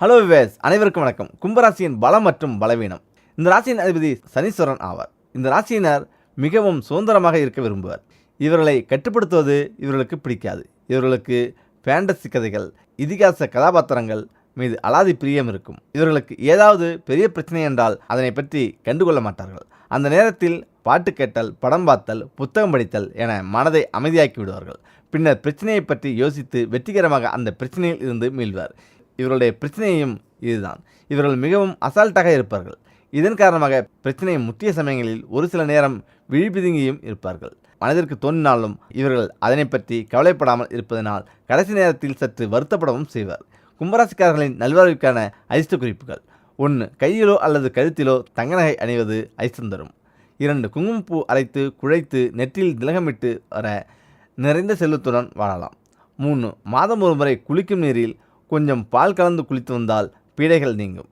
Hello wives அனைவருக்கும் வணக்கம். கும்பராசியின் பலம் மற்றும் பலவீனம். இந்த ராசியின் அதிபதி சனீஸ்வரன் ஆவார். இந்த ராசியினர் மிகவும் சுதந்திரமாக இருக்க விரும்புவர். இவர்களை கட்டுப்படுத்துவது இவர்களுக்கு பிடிக்காது. இவர்களுக்கு ஃபேண்டசி கதைகள் இதிகாச கதாபாத்திரங்கள் மீது அலாதி பிரியம் இருக்கும். இவர்களுக்கு ஏதாவது பெரிய பிரச்சனை என்றால் அதனை பற்றி கண்டுகொள்ள மாட்டார்கள். அந்த நேரத்தில் பாட்டு கேட்டல் படம் பார்த்தல் புத்தகம் படித்தல் என மனதை அமைதியாக்கி விடுவார்கள். பின்னர் பிரச்சனையை பற்றி யோசித்து வெற்றிகரமாக அந்த பிரச்சனையில் இருந்து மீள்வார். இவர்களுடைய பிரச்சனையும் இதுதான். இவர்கள் மிகவும் அசால்ட்டாக இருப்பார்கள். இதன் காரணமாக பிரச்சனை முக்கிய சமயங்களில் ஒரு சில நேரம் விழிபிதுங்கியும் இருப்பார்கள். மனதிற்கு தோன்றினாலும் இவர்கள் அதனை பற்றி கவலைப்படாமல் இருப்பதனால் கடைசி நேரத்தில் சற்று வருத்தப்படவும் செய்வார். கும்பராசிக்காரர்களின் நல்வாழ்வுக்கான அதிர்ஷ்ட குறிப்புகள். ஒன்று கையிலோ அல்லது கழுத்திலோ தங்க நகை அணிவது அதிர்ஷ்டம் தரும். இரண்டு குங்குமப்பூ அரைத்து குழைத்து நெற்றியில் திலகமிட்டு வர நிறைந்த செல்வத்துடன் வாழலாம். மூணு மாதம் ஒரு முறை குளிக்கும் நீரில் கொஞ்சம் பால் கலந்து குளித்து வந்தால் பீடைகள் நீங்கும்.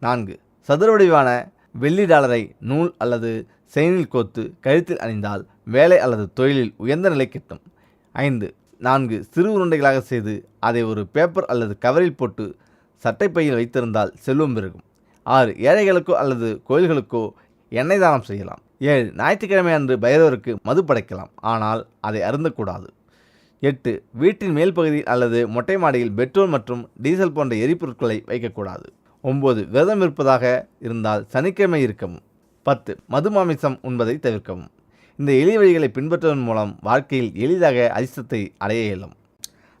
நான்கு. சதுர வடிவான வெள்ளி டாலரை நூல் அல்லது செயினில் கோத்து கழுத்தில் அணிந்தால் வேலை அல்லது தொழிலில் உயர்ந்த நிலை கிட்டும். ஐந்து. நான்கு. சிறு உருண்டைகளாக செய்து அதை ஒரு பேப்பர் அல்லது கவரில் போட்டு சட்டைப்பையில் வைத்திருந்தால் செல்வம் பெருகும். ஆறு. ஏழைகளுக்கோ அல்லது கோயில்களுக்கோ எண்ணெய் தானம் செய்யலாம். ஏழு. ஞாயிற்றுக்கிழமை அன்று பைரவருக்கு மது படைக்கலாம். ஆனால் அதை அருந்தக்கூடாது. எட்டு வீட்டின் மேல் பகுதியில் அல்லது மொட்டை மாடியில் பெட்ரோல் மற்றும் டீசல் போன்ற எரிபொருட்களை வைக்கக்கூடாது. ஒம்பது விரதம் இருப்பதாக இருந்தால் சனிக்கிழமை இருக்கவும். பத்து மது மாமிசம் உண்பதை தவிர்க்கவும். இந்த எளிய வழிகளை பின்பற்றுவதன் மூலம் வாழ்க்கையில் எளிதாக அதிர்ஷ்டத்தை அடைய இயலும்.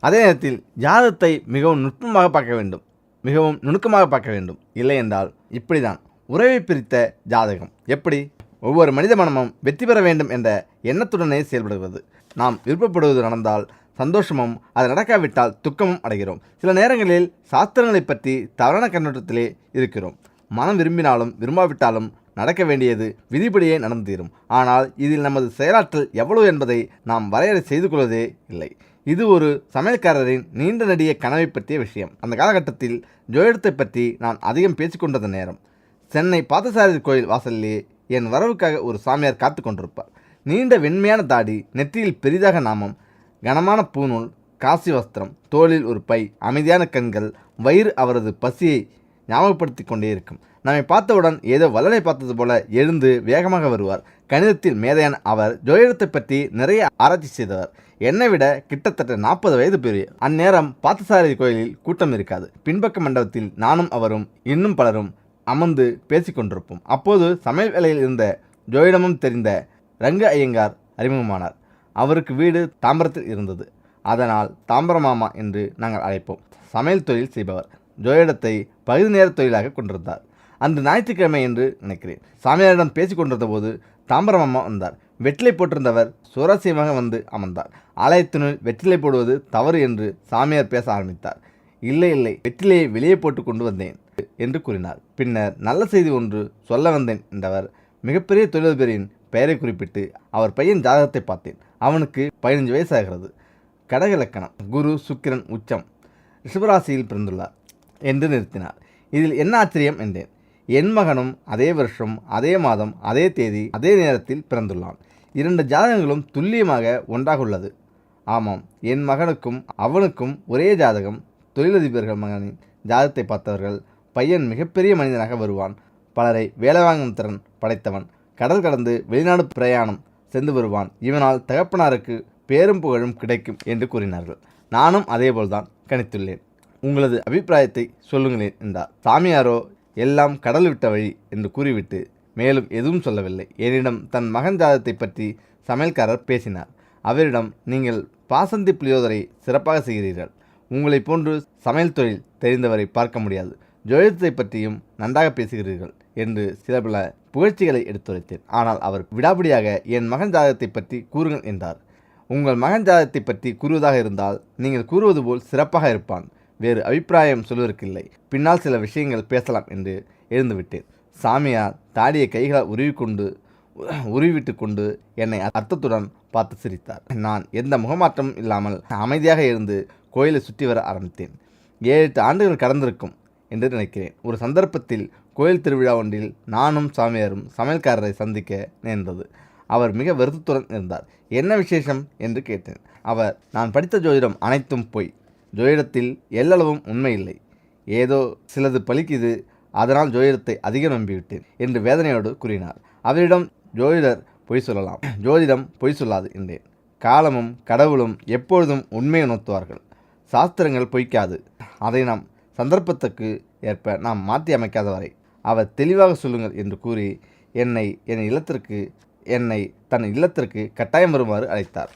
அதே நேரத்தில் ஜாதகத்தை மிகவும் நுட்பமாக பார்க்க வேண்டும். மிகவும் நுணுக்கமாக பார்க்க வேண்டும். இல்லை என்றால் இப்படிதான் உறவை பிரித்த ஜாதகம். எப்படி? ஒவ்வொரு மனித மனமும் வெற்றி பெற வேண்டும் என்ற எண்ணத்துடனே செயல்படுகிறது நாம் விருப்பப்படுவது நடந்தால் சந்தோஷமும் அது நடக்காவிட்டால் துக்கமும் அடைகிறோம். சில நேரங்களில் சாஸ்திரங்களை பற்றி தவறான கண்ணோட்டத்திலே இருக்கிறோம். மனம் விரும்பினாலும் விரும்பாவிட்டாலும் நடக்க வேண்டியது விதிப்படியே நடந்து தீரும் ஆனால் இதில் நமது செயலாற்றல் எவ்வளவு என்பதை நாம் வரையறை செய்து கொள்வதே இல்லை. இது ஒரு சமையல்காரரின் நீண்ட நெடிய கனவை பற்றிய விஷயம். அந்த காலகட்டத்தில் ஜோயிடத்தை பற்றி நான் அதிகம் பேசிக்கொண்டது நேரம். சென்னை பார்த்தசாரதி கோயில் வாசலிலே என் வரவுக்காக ஒரு சாமியார் காத்து கொண்டிருப்பார். நீண்ட வெண்மையான தாடி நெற்றியில் பெரிதாக நாமம் கனமான பூநூல் காசி வஸ்திரம் தோளில் ஒரு பை அமைதியான கண்கள் வயிறு அவரது பசியை ஞாபகப்படுத்தி கொண்டே இருக்கும். நம்மை பார்த்தவுடன் ஏதோ வல்லனை பார்த்தது போல எழுந்து வேகமாக வருவார். கணிதத்தில் மேதையான அவர் ஜோதிடத்தை பற்றி நிறைய ஆராய்ச்சி செய்தவர். என்னை விட கிட்டத்தட்ட நாற்பது வயது பெரிய. அந்நேரம் பார்த்தசாரதி கோயிலில் கூட்டம் இருக்காது. பின்பக்க மண்டபத்தில் நானும் அவரும் இன்னும் பலரும் அமர்ந்து பேசிக்கொண்டிருப்போம். அப்போது சமையல் வேலையில் இருந்த ஜோயிடமும் தெரிந்த ரங்க ஐயங்கார் அறிமுகமானார். அவருக்கு வீடு தாம்பரத்தில் இருந்தது. அதனால் தாம்பரமாமா என்று நாங்கள் அழைப்போம். சமையல் தொழில் செய்பவர். ஜோயிடத்தை பகுதி நேர தொழிலாக கொண்டிருந்தார். அன்று ஞாயிற்றுக்கிழமை என்று நினைக்கிறேன். சாமியாரிடம் பேசி கொண்டிருந்த போது தாம்பரமாமா வந்தார். வெற்றிலை போட்டிருந்தவர் சுவாரஸ்யமாக வந்து அமர்ந்தார். ஆலயத்தினுள் வெற்றிலை போடுவது தவறு என்று சாமியார் பேச ஆரம்பித்தார். இல்லை இல்லை வெற்றிலையை வெளியே போட்டு கொண்டு வந்தேன். என்று கூறினார். பின்னர் நல்ல செய்தி ஒன்று சொல்ல வந்தேன் என்றவர் மிகப்பெரிய தொழிலதிபரின் பெயரை குறிப்பிட்டு அவர் பையன் ஜாதகத்தை பார்த்தேன். அவனுக்கு பதினஞ்சு வயசாகிறது கடக இலக்கணம். குரு சுக்கிரன் உச்சம். ரிஷபராசியில் பிறந்துள்ளார் என்று நிறுத்தினார். இதில் என்ன ஆச்சரியம் என்றேன். என் மகனும் அதே வருஷம் அதே மாதம் அதே தேதி அதே நேரத்தில் பிறந்துள்ளான். இரண்டு ஜாதகங்களும் துல்லியமாக ஒன்றாக உள்ளது. ஆமாம் என் மகனுக்கும் அவனுக்கும் ஒரே ஜாதகம் தொழிலதிபர்கள் மகனின் ஜாதகத்தை பார்த்தவர்கள் பையன் மிகப்பெரிய மனிதனாக வருவான். பலரை வேலை வாங்கும் திறன் படைத்தவன். கடல் கடந்து வெளிநாடு பிரயாணம் சென்று வருவான். இவனால் தகப்பனாருக்கு பேரும் புகழும் கிடைக்கும் என்று கூறினார்கள். நானும் அதேபோல்தான் கணித்துள்ளேன். உங்களது அபிப்பிராயத்தை சொல்லுங்களேன் என்றார். சாமியாரோ எல்லாம் கடல் விட்ட வழி என்று கூறிவிட்டு மேலும் எதுவும் சொல்லவில்லை. என்னிடம் தன் மகன் ஜாதத்தை பற்றி சமையல்காரர் பேசினார். அவரிடம் நீங்கள் பாசந்தி புளியோதரை சிறப்பாக செய்கிறீர்கள். உங்களைப் போன்று சமையல் தொழில் தெரிந்தவரை பார்க்க முடியாது. ஜோதிடத்தை பற்றியும் நன்றாக பேசுகிறீர்கள் என்று சில பல புகழ்ச்சிகளை எடுத்துரைத்தேன். ஆனால் அவர் விடாபிடியாக என் மகன் ஜாதகத்தை பற்றி கூறுங்கள் என்றார். உங்கள் மகன் ஜாதகத்தை பற்றி கூறுவதாக இருந்தால் நீங்கள் கூறுவது போல் சிறப்பாக இருப்பான். வேறு அபிப்பிராயம் சொல்வதற்கில்லை. பின்னால் சில விஷயங்கள் பேசலாம் என்று எழுந்துவிட்டேன். சாமியார் தாடியை கைகளால் உருவிக்கொண்டு உருவிட்டு கொண்டு என்னை அர்த்தத்துடன் பார்த்து சிரித்தார். நான் எந்த முகமாற்றமும் இல்லாமல் அமைதியாக இருந்து கோயிலை சுற்றி வர ஆரம்பித்தேன். ஏழு எட்டு ஆண்டுகள் கடந்திருக்கும். என்று நினைக்கிறேன். ஒரு சந்தர்ப்பத்தில் கோயில் திருவிழா ஒன்றில் நானும் சாமியாரும் சமையல்காரரை சந்திக்க நேர்ந்தது. அவர் மிக வருத்தத்துடன் இருந்தார். என்ன விசேஷம்? என்று கேட்டேன். அவர் நான் படித்த ஜோதிடம் அனைத்தும் பொய். ஜோதிடத்தில் எல்லளவும் உண்மை இல்லை ஏதோ சிலது பலிக்குது அதனால் ஜோதிடத்தை அதிகம் நம்பிவிட்டேன் என்று வேதனையோடு கூறினார். அவரிடம் ஜோதிடர் பொய் சொல்லலாம். ஜோதிடம் பொய் சொல்லாது என்றேன். காலமும் கடவுளும் எப்பொழுதும் உண்மையை உணர்த்துவார்கள். சாஸ்திரங்கள் பொய்க்காது. அதை நாம் சந்தர்ப்பத்துக்கு ஏற்ப நாம் மாற்றி அமைக்காத வரை அவர் தெளிவாக சொல்லுங்கள் என்று கூறி என்னை என் இல்லத்திற்கு என்னை தன் இல்லத்திற்கு கட்டாயம் வருமாறு அழைத்தார்.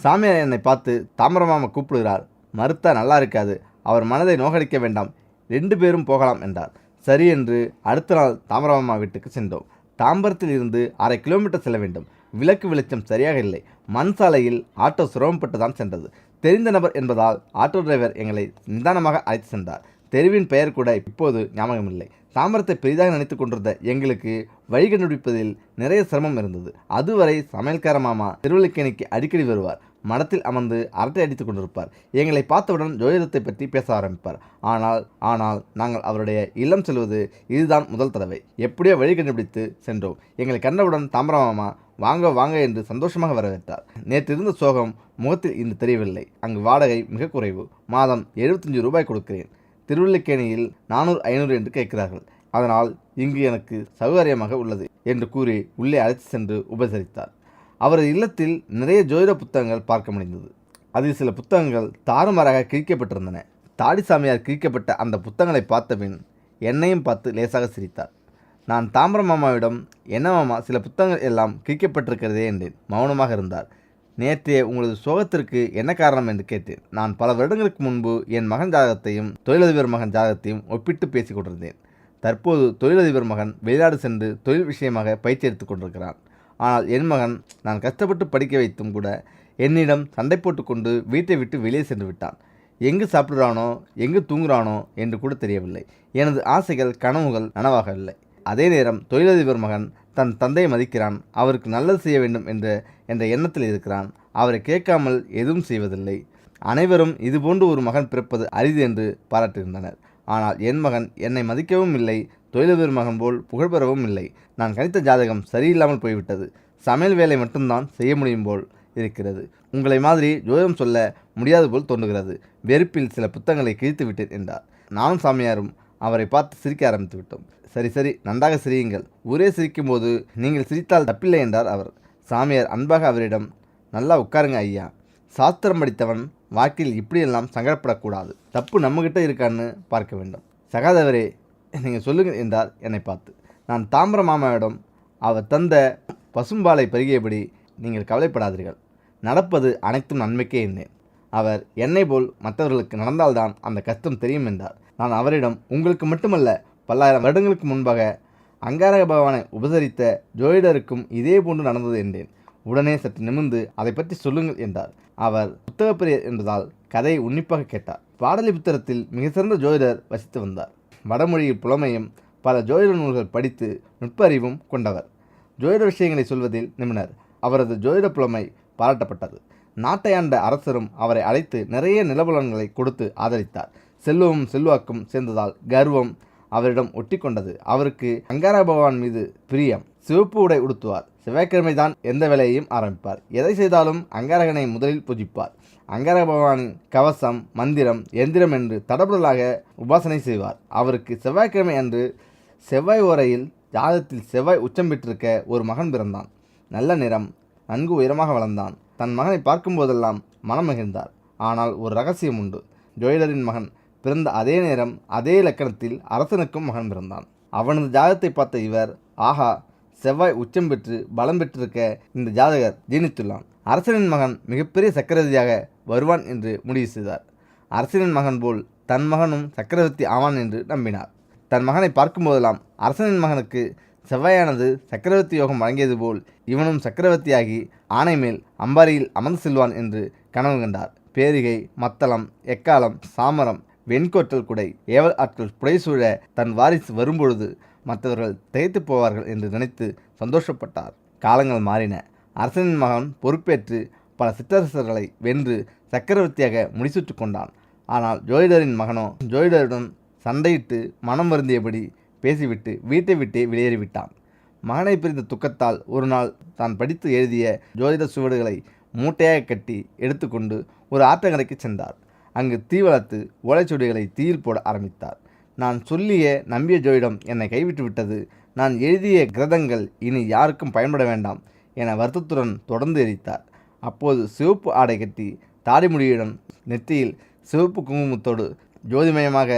சாமியார் என்னை பார்த்து தாமிரமாமா கூப்பிடுகிறார். மறுத்தா நல்லா இருக்காது. அவர் மனதை நோகடிக்க வேண்டாம். ரெண்டு பேரும் போகலாம் என்றார். சரி என்று அடுத்த நாள் தாமரமாமா வீட்டுக்கு சென்றோம். தாம்பரத்தில் இருந்து அரை கிலோமீட்டர் செல்ல வேண்டும். விளக்கு வெளிச்சம் சரியாக இல்லை. மண் சாலையில் ஆட்டோ சிரமப்பட்டு தான் சென்றது. தெரிந்த நபர் என்பதால் ஆட்டோ டிரைவர் எங்களை நிதானமாக அழைத்து சென்றார். தெருவின் பெயர் கூட இப்போது ஞாபகமில்லை. தாமரத்தை பெரிதாக நினைத்து கொண்டிருந்த எங்களுக்கு வழி கண்டுபிடிப்பதில் நிறைய சிரமம் இருந்தது. அதுவரை சமையல்கார மாமா திருவள்ளிக்கேணிக்கு அடிக்கடி வருவார். மடத்தில் அமர்ந்து அரட்டை அடித்துக் கொண்டிருப்பார். எங்களை பார்த்தவுடன் ஜோதிடத்தை பற்றி பேச ஆரம்பிப்பார். ஆனால் ஆனால் நாங்கள் அவருடைய இல்லம் செல்வது இதுதான் முதல் தடவை. எப்படியோ வழி கண்டுபிடித்து சென்றோம். எங்களை கண்டவுடன் தாம்பரமாமா வாங்க வாங்க என்று சந்தோஷமாக வரவேற்றார். நேற்று இருந்த சோகம் முகத்தில் இன்று தெரியவில்லை. அங்கு வாடகை மிக குறைவு. மாதம் எழுபத்தஞ்சு ரூபாய் கொடுக்கிறேன். திருவல்லிக்கேணியில் நானூறு ஐநூறு என்று கேட்கிறார்கள். அதனால் இங்கு எனக்கு சௌகரியமாக உள்ளது என்று கூறி உள்ளே அழைத்து சென்று உபசரித்தார். அவரது இல்லத்தில் நிறைய ஜோதிட புத்தகங்கள் பார்க்க முடிந்தது அதில் சில புத்தகங்கள் தாறுமாறாக கிழிக்கப்பட்டிருந்தன. தாடி சாமியார் கிழிக்கப்பட்ட அந்த புத்தகங்களை பார்த்தபின் என்னையும் பார்த்து லேசாக சிரித்தார். நான் தாம்பரம் மாமாவிடம் என்ன மாமா சில புத்தகங்கள் எல்லாம் கிழிக்கப்பட்டிருக்கிறதே என்றேன். மௌனமாக இருந்தார். நேற்றே உங்களது சோகத்திற்கு என்ன காரணம்? என்று கேட்டேன். நான் பல வருடங்களுக்கு முன்பு என் மகன் ஜாதகத்தையும் தொழிலதிபர் மகன் ஜாதகத்தையும் ஒப்பிட்டு பேசிக் கொண்டிருந்தேன். தற்போது தொழிலதிபர் மகன் வெளிநாடு சென்று தொழில் விஷயமாக பயிற்சி எடுத்துக் கொண்டிருக்கிறான். ஆனால் என் மகன் நான் கஷ்டப்பட்டு படிக்க வைத்தும் கூட என்னிடம் சண்டை போட்டுக்கொண்டு வீட்டை விட்டு வெளியே சென்று விட்டான். எங்கு சாப்பிடுறானோ எங்கு தூங்குறானோ என்று கூட தெரியவில்லை. எனது ஆசைகள் கனவுகள் நனவாகவில்லை அதே நேரம் தொழிலதிபர் மகன் தன் தந்தையை மதிக்கிறான். அவருக்கு நல்லது செய்ய வேண்டும் என்ற என்ற எண்ணத்தில் இருக்கிறான். அவரை கேட்காமல் எதுவும் செய்வதில்லை. அனைவரும் இதுபோன்று ஒரு மகன் பிறப்பது அரிது என்று பாராட்டியிருந்தனர். ஆனால் என் மகன் என்னை மதிக்கவும் இல்லை தொழிலதிபர் மகன் போல் புகழ்பெறவும் இல்லை. நான் கணித்த ஜாதகம் சரியில்லாமல் போய்விட்டது. சமையல் வேலை மட்டும்தான் செய்ய முடியும் போல் இருக்கிறது. உங்களை மாதிரி ஜோதிடம் சொல்ல முடியாது போல் தோன்றுகிறது. வெறுப்பில் சில புத்தகங்களை கிழித்து விட்டேன் என்றார். நானும் சாமியாரும் அவரை பார்த்து சிரிக்க ஆரம்பித்து விட்டோம். சரி சரி நன்றாக சிரியுங்கள். ஊரே சிரிக்கும்போது நீங்கள் சிரித்தால் தப்பில்லை என்றார் அவர். சாமியார் அன்பாக அவரிடம் நல்லா உட்காருங்க ஐயா. சாஸ்திரம் படித்தவன் வாழ்க்கையில் இப்படியெல்லாம் சங்கடப்படக்கூடாது. தப்பு நம்மகிட்ட இருக்கான்னு பார்க்க வேண்டும். சகாதவரே நீங்கள் சொல்லுங்கள் என்றார் என்னை பார்த்து. நான் தாமிர மாமாவிடம் அவர் தந்த பசும்பாலை பருகியபடி நீங்கள் கவலைப்படாதீர்கள். நடப்பது அனைத்தும் நன்மைக்கே இருந்தேன் அவர் என்னை போல் மற்றவர்களுக்கு நடந்தால்தான் அந்த கஷ்டம் தெரியும் என்றார். நான் அவரிடம் உங்களுக்கு மட்டுமல்ல பல்லாயிரம் வருடங்களுக்கு முன்பாக அங்காரக பகவானை உபசரித்த ஜோதிடருக்கும் இதே போன்று நடந்தது என்றேன். உடனே சற்று நிமிர்ந்து அதை பற்றி சொல்லுங்கள் என்றார். அவர் புத்தகப்பிரியர் என்பதால் கதையை உன்னிப்பாக கேட்டார். பாடலிபுத்திரத்தில் மிக சிறந்த ஜோதிடர் வசித்து வந்தார். வடமொழியில் புலமையும் பல ஜோதிட நூல்கள் படித்து நுட்ப அறிவும் கொண்டவர். ஜோதிட விஷயங்களை சொல்வதில் நிபுணர். அவரது ஜோதிட புலமை பாராட்டப்பட்டது. நாட்டை ஆண்ட அரசரும் அவரை அழைத்து நிறைய நிலபுலன்களை கொடுத்து ஆதரித்தார். செல்வமும் செல்வாக்கும் சேர்ந்ததால் கர்வம் அவரிடம் ஒட்டிக்கொண்டது. அவருக்கு அங்காரா பகவான் மீது பிரியம். சிவப்பு உடை உடுத்துவார். செவ்வாய்க்கிழமை தான் எந்த வேலையையும் ஆரம்பிப்பார். எதை செய்தாலும் அங்காரகனை முதலில் பூஜிப்பார். அங்காரக பகவானின் கவசம் மந்திரம் எந்திரம் என்று தடபுடலாக உபாசனை செய்வார். அவருக்கு செவ்வாய்க்கிழமை அன்று செவ்வாய் ஓரையில் ஜாதத்தில் செவ்வாய் உச்சம் பெற்றிருக்க ஒரு மகன் பிறந்தான். நல்ல நிறம் நன்கு உயரமாக வளர்ந்தான். தன் மகனை பார்க்கும்போதெல்லாம் மனம் மகிழ்ந்தார். ஆனால் ஒரு ரகசியம் உண்டு. ஜோயிடரின் மகன் பிறந்த அதே நேரம் அதே இலக்கணத்தில் அரசனுக்கும் மகன் பிறந்தான். அவனது ஜாதத்தை பார்த்த இவர் ஆஹா செவ்வாய் உச்சம் பெற்று பலம் பெற்றிருக்க இந்த ஜாதகர் ஜீனித்துள்ளான். அரசனின் மகன் மிகப்பெரிய சக்கரவர்த்தியாக வருவான் என்று முடிவு செய்தார். அரசனின் மகன் போல் தன் மகனும் சக்கரவர்த்தி ஆவான் என்று நம்பினார். தன் மகனை பார்க்கும்போதெல்லாம் அரசனின் மகனுக்கு செவ்வாயானது சக்கரவர்த்தி யோகம் வழங்கியது போல் இவனும் சக்கரவர்த்தியாகி ஆணை மேல் அம்பாரியில் அமர்ந்து செல்வான் என்று கனவு கண்டார். பேரிகை மத்தளம் எக்காலம் சாமரம் வெண்கோட்டல் குடை ஏவல் ஆட்கள் புடைசூழ தன் வாரிசு வரும்பொழுது மற்றவர்கள் திகைத்து போவார்கள் என்று நினைத்து சந்தோஷப்பட்டார். காலங்கள் மாறின. அரசனின் மகன் பொறுப்பேற்று பல சிற்றரசர்களை வென்று சக்கரவர்த்தியாக முடிசூட்டு கொண்டான். ஆனால் ஜோதிடரின் மகனோ ஜோதிடருடன் சண்டையிட்டு மனம் வருந்தியபடி பேசிவிட்டு வீட்டை விட்டே வெளியேறிவிட்டான். மகனை பிரிந்த துக்கத்தால் ஒரு நாள் தான் படித்து எழுதிய ஜோதிட சுவடுகளை மூட்டையாக கட்டி எடுத்துக்கொண்டு ஒரு ஆற்றங்கரைக்கு சென்றார். அங்கு தீ வளர்த்து ஓலைச்சுவடிகளை தீயில் போட ஆரம்பித்தார். நான் சொல்லிய நம்பிய ஜோயிடம் என்னை கைவிட்டு விட்டது. நான் எழுதிய கிரதங்கள் இனி யாருக்கும் பயன்பட வேண்டாம் என வருத்தத்துடன் தொடர்ந்து எரித்தார். அப்போது சிவப்பு ஆடை கட்டி தாடிமுடியுடன் நெற்றியில் சிவப்பு குங்குமத்தோடு ஜோதிமயமாக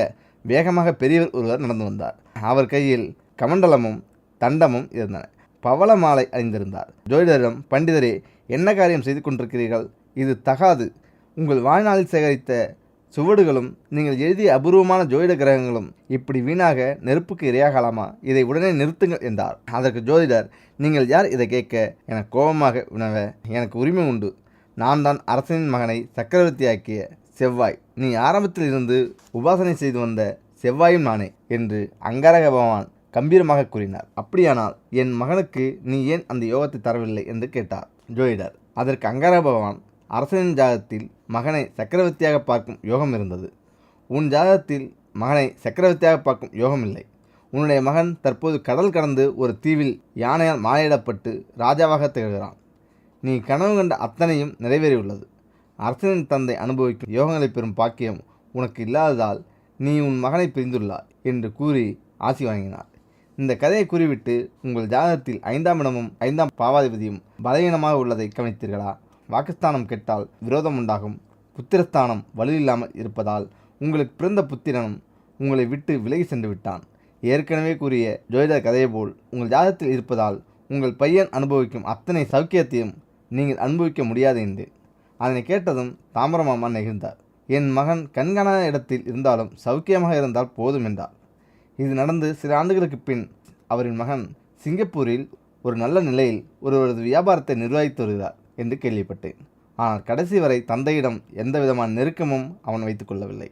வேகமாக பெரியவர் ஒருவர் நடந்து வந்தார். அவர் கையில் கமண்டலமும் தண்டமும் இருந்தன. பவள மாலை அணிந்திருந்தார். ஜோதிடரிடம் பண்டிதரே என்ன காரியம் செய்து கொண்டிருக்கிறீர்கள்? இது தகாது. உங்கள் வாழ்நாளில் சேகரித்த சுவடுகளும் நீங்கள் எழுதிய அபூர்வமான ஜோதிட கிரகங்களும் இப்படி வீணாக நெருப்புக்கு இரையாகலாமா? இதை உடனே நிறுத்துங்கள் என்றார். அதற்கு ஜோதிடர் நீங்கள் யார் இதை கேட்க? என கோபமாக உணவ எனக்கு உரிமை உண்டு. நான் தான் அரசனின் மகனை சக்கரவர்த்தியாக்கிய செவ்வாய். நீ ஆரம்பத்தில் இருந்து உபாசனை செய்து வந்த செவ்வாயும் நானே என்று அங்காரக பகவான் கம்பீரமாக கூறினார். அப்படியானால் என் மகனுக்கு நீ ஏன் அந்த யோகத்தை தரவில்லை? என்று கேட்டார் ஜோதிடர். அதற்கு அங்காரக பகவான் அரசனின் ஜாதத்தில் மகனை சக்கரவர்த்தியாக பார்க்கும் யோகம் இருந்தது. உன் ஜாதகத்தில் மகனை சக்கரவர்த்தியாக பார்க்கும் யோகம் இல்லை. உன்னுடைய மகன் தற்போது கடல் கடந்து ஒரு தீவில் யானையால் மாலையிடப்பட்டு ராஜாவாக திகழ்கிறான். நீ கனவு கண்ட அத்தனையும் நிறைவேறியுள்ளது. அரசனின் தந்தை அனுபவிக்கும் யோகங்களை பெறும் பாக்கியம் உனக்கு இல்லாததால் நீ உன் மகனை பிரிந்துள்ளாய் என்று கூறி ஆசி வாங்கினார். இந்த கதையை கூறிவிட்டு உங்கள் ஜாதகத்தில் ஐந்தாம் இடமும் ஐந்தாம் பாவாதிபதியும் பலவீனமாக உள்ளதை கவனித்தீர்களா? வாக்குஸ்தானம் கெட்டால் விரோதம் உண்டாகும் புத்திரஸ்தானம் வலுவில்லாமல் இருப்பதால் உங்களுக்கு பிறந்த புத்திரனும் உங்களை விட்டு விலகி சென்று விட்டான் ஏற்கனவே கூறிய ஜோதிட கதையை போல் உங்கள் ஜாதகத்தில் இருப்பதால் உங்கள் பையன் அனுபவிக்கும் அத்தனை சௌக்கியத்தையும் நீங்கள் அனுபவிக்க முடியாது என்று. அதனை கேட்டதும் தாமரமாமா நெகிழ்ந்தார். என் மகன் கண்காணாத இடத்தில் இருந்தாலும் சௌக்கியமாக இருந்தால் போதும் என்றார். இது நடந்து சில ஆண்டுகளுக்கு பின் அவரின் மகன் சிங்கப்பூரில் ஒரு நல்ல நிலையில் ஒருவரது வியாபாரத்தை நிர்வகித்து வருகிறார். என்று கேள்விப்பட்டேன். ஆனால் கடைசி வரை தந்தையிடம் எந்தவிதமான நெருக்கமும் அவன் வைத்துக்கொள்ளவில்லை